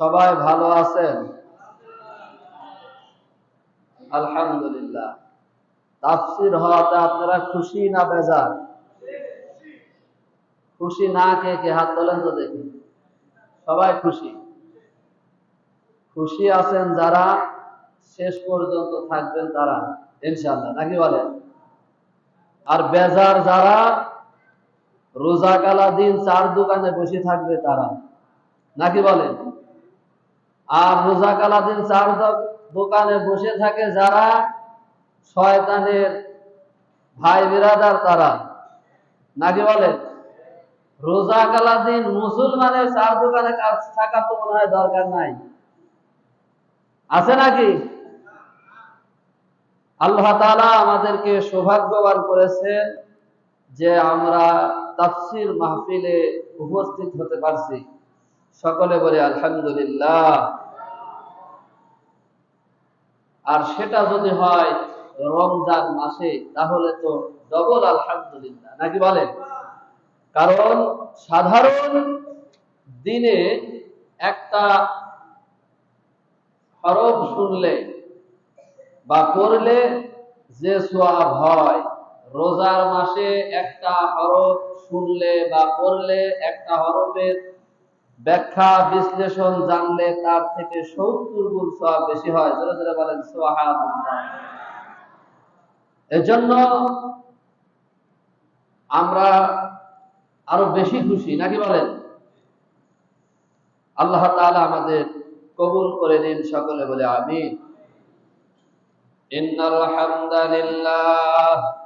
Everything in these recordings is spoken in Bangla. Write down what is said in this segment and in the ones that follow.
সবাই ভালো আছেন? আলহামদুলিল্লাহ। তাফসির হওয়াতে আপনারা খুশি না বেজার? খুশি না কে কে হাত তোলেন তো দেখি। সবাই খুশি? খুশি আছেন যারা, শেষ পর্যন্ত থাকবেন তারা ইনশাল্লাহ নাকি বলেন? আর বেজার যারা রোজাকালা দিন চার দোকানে বসে থাকবে তারা। নাকি বলেন? আর রোজাকালা দিন চার দোকানে বসে থাকে যারা শয়তানের ভাই বিরাদার তারা। নাকি বলেন? রোজাকালা দিন মুসলমানের চার দোকানে থাকা তো মনে হয় দরকার নাই। আছে নাকি? আল্লাহ তালা আমাদেরকে সৌভাগ্যবান করেছেন। যে আমরা তাফসির মাহফিলে উপস্থিত হতে পারছি। সকলে বলে আলহামদুলিল্লাহ। আর সেটা যদি হয় রমজান মাসে, তাহলে তো ডবল আলহামদুলিল্লাহ, নাকি বলেন কারণ সাধারণ দিনে একটা হরফ শুনলে বা পড়লে যে সোয়াব হয় রোজার মাসে একটা হরফ শুনলে বা পড়লে একটা হরফের ব্যাখ্যা, বিশ্লেষণ জানলে তার থেকে সত্তর গুণ সোয়াব বেশি হয়। জোরে জোরে বলেন সোহান এজন্য আমরা আরও বেশি খুশি, নাকি বলেন? আল্লাহ তাআলা আমাদের কবুল করে দিন সকলে বলে, আমিন। ইন্নাল হামদালিল্লাহ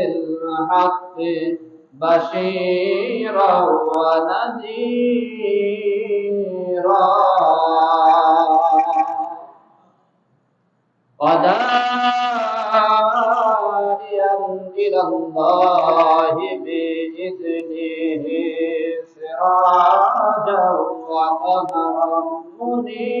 بالحق بشيرا ونذيرا. وداعيا إلى الله بإذنه سراجا وقمرا منيرا.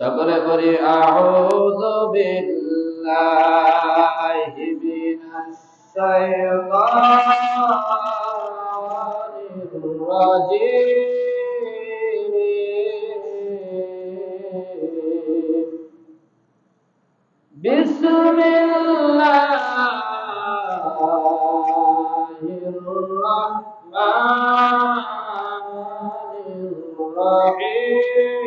সকলে করি আউযু বিল্লাহি মিনাশ শাইতানির রাজীম বিসমিল্লাহির রাহমানির রহিম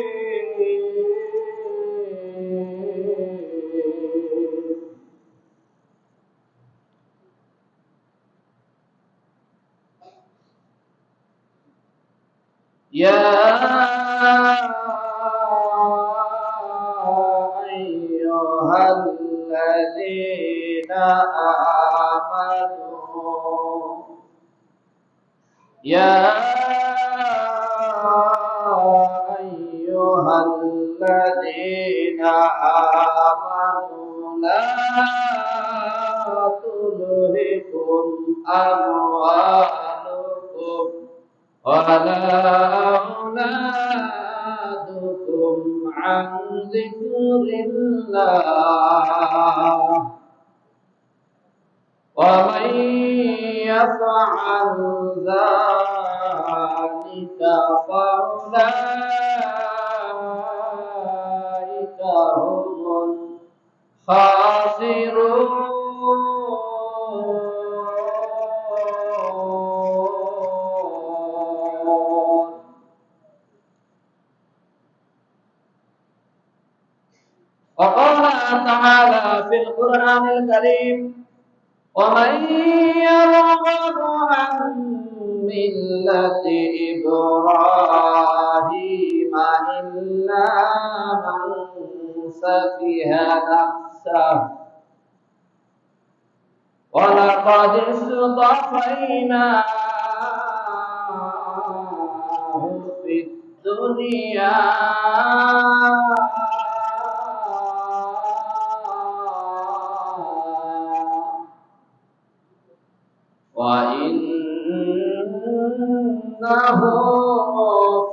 يا أيها الذين آمنوا يا أيها الذين آمنوا لا تلهكم أموالكم ولا أولادكم عن ذكر الله. ومن يفعل ذلك فأولئك في القرآن الكريم ومن يرغب عن ملة إبراهيم إلا من سفه نفسه ولقد اصطفيناه في الدنيا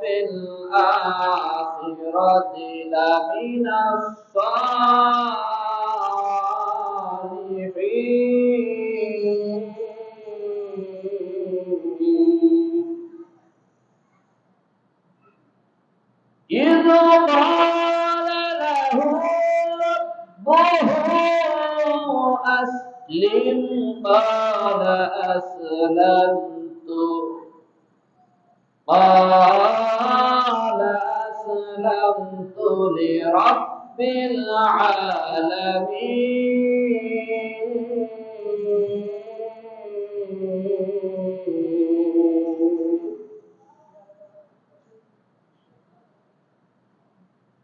في الآخرة لمن الصالحين أسلمت لرب العالمين.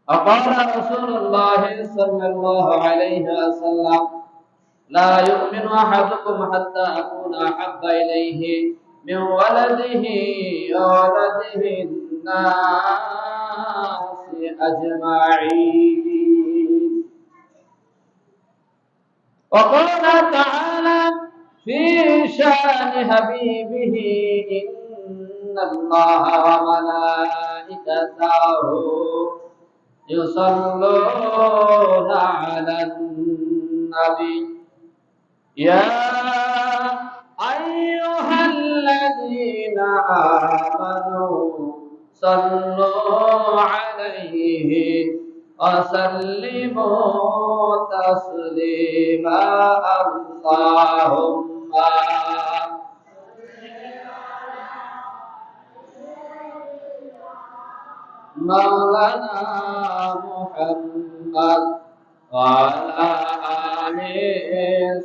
فقال رسول الله صلى الله عليه وسلم لا يؤمن أحدكم حتى أكون أحب إليه من ولده وولده الناس. أجمعين. وقال تعالى في شأن حبيبه إن الله وملائكته يصلون على النبي. يا أيها الذين آمنوا صلوا عليه وسلموا تسليما اللهم مولانا محمد وعلى آل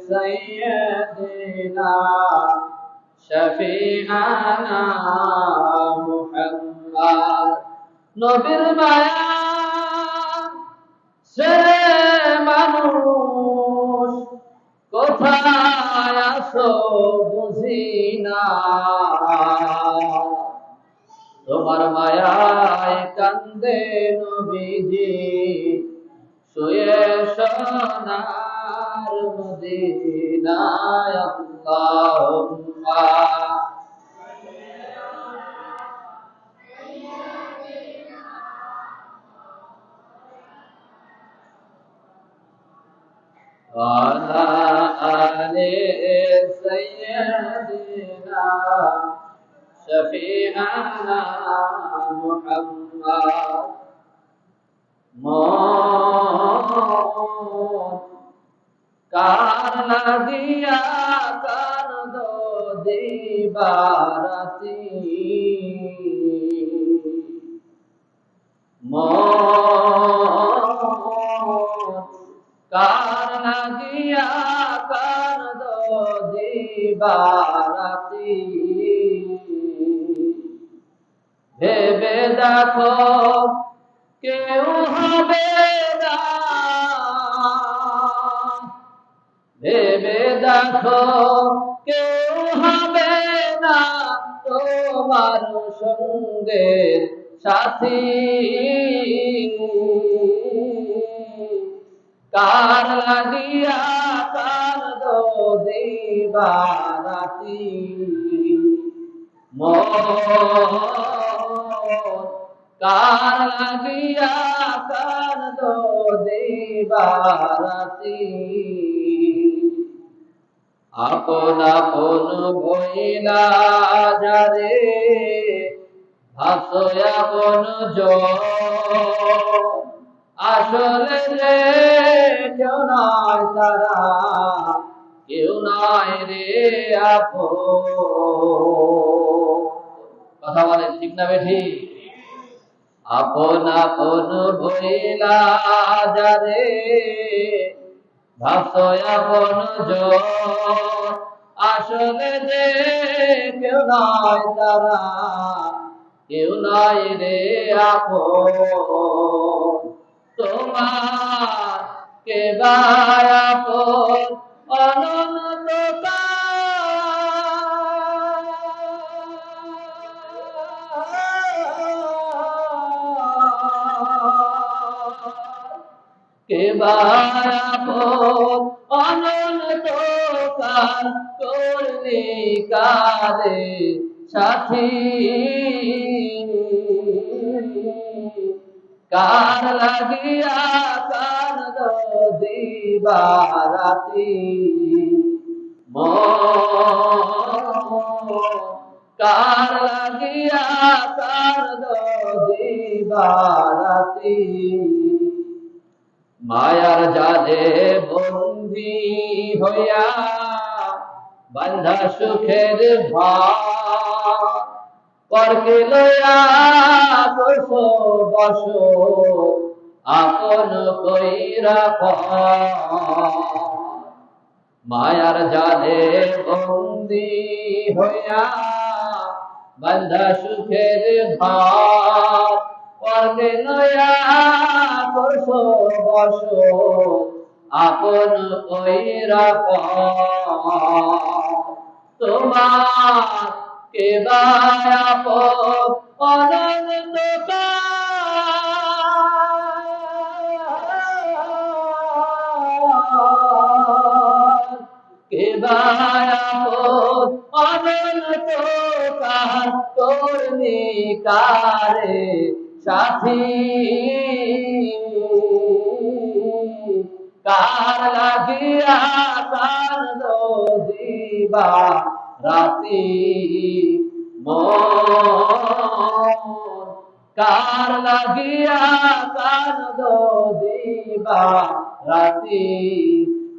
سيدنا শফিআনা মুহাম্মদ। নবীর মায়া সে মানুষ, কোথায় আসো বুঝিনা তোমার মায়ায় কান্দে নবীজি, শুয়ে সোনা مديناي اللهم على آل سيدنا شفيعنا محمد موت কার লাগিয়া কার দো দিবারাতি। মত কার লাগিয়া কার দো দিবারাতি। ভেবে দেখো কেউ হবে না। ভেবে দেখো, কেউ হবে না তোমার সঙ্গে সাথী। কার লাগিয়া, কার দিবারাতি কার লাগিয়া, কার দিবারাতি আপন আপন ভইলা যারে ভাসয় আপন আসলে রে কেউ নয় তারা, কেউ নয় রে আপন। কথা বলেন, ঠিক না বেঠি? আপন আপন ভইলা যারে ভাসয় আপন আসলে যে কেউ নয় তারা, কেউ নয় রে আপন। তোমার কে আপন? অনন্ত কে আপন অনন্ত কাল করলে কারে সাথী। কার লাগিয়া কার দিবারাতি কার লাগিয়া কার দিবারাতি মায়ার জালে বন্দি হইয়া বান্ধা সুখের ভারকে লয়া বস বস, আপন কইরা মায়ার জালে বন্দি হইয়া বান্ধা সুখের ভার পরকে নয়া করছ বস আপন কইরা তোমার কে বায়াপ অনন্ত কে বায়াপ অনন্ত কার তোর কারে সাথী। কার লাগিয়া কার দিবা রাতি কার লাগিয়া কার দিবা রাতি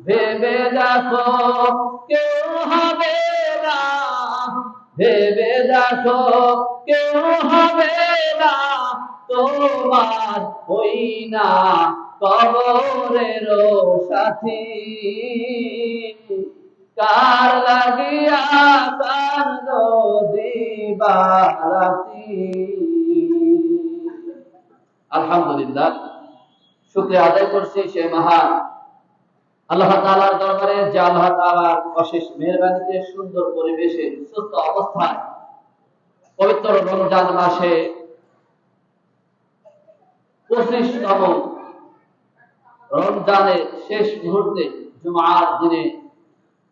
ভেবে দেখো কেউ হবে না। ভেবে দেখো কেউ হবে না। তোমার হই না কবরের সাথী। কার লাগিয়া কার দিবা রাতি আলহামদুলিল্লাহ আদায় করছি সে মহান আল্লাহ তাআলার দরবারে, যে আল্লাহ অশেষ মেহরবানিতে সুন্দর পরিবেশে সুস্থ অবস্থায় পবিত্র রমজান মাসে পঁচিশতম রমজানের শেষ মুহূর্তে জুমার দিনে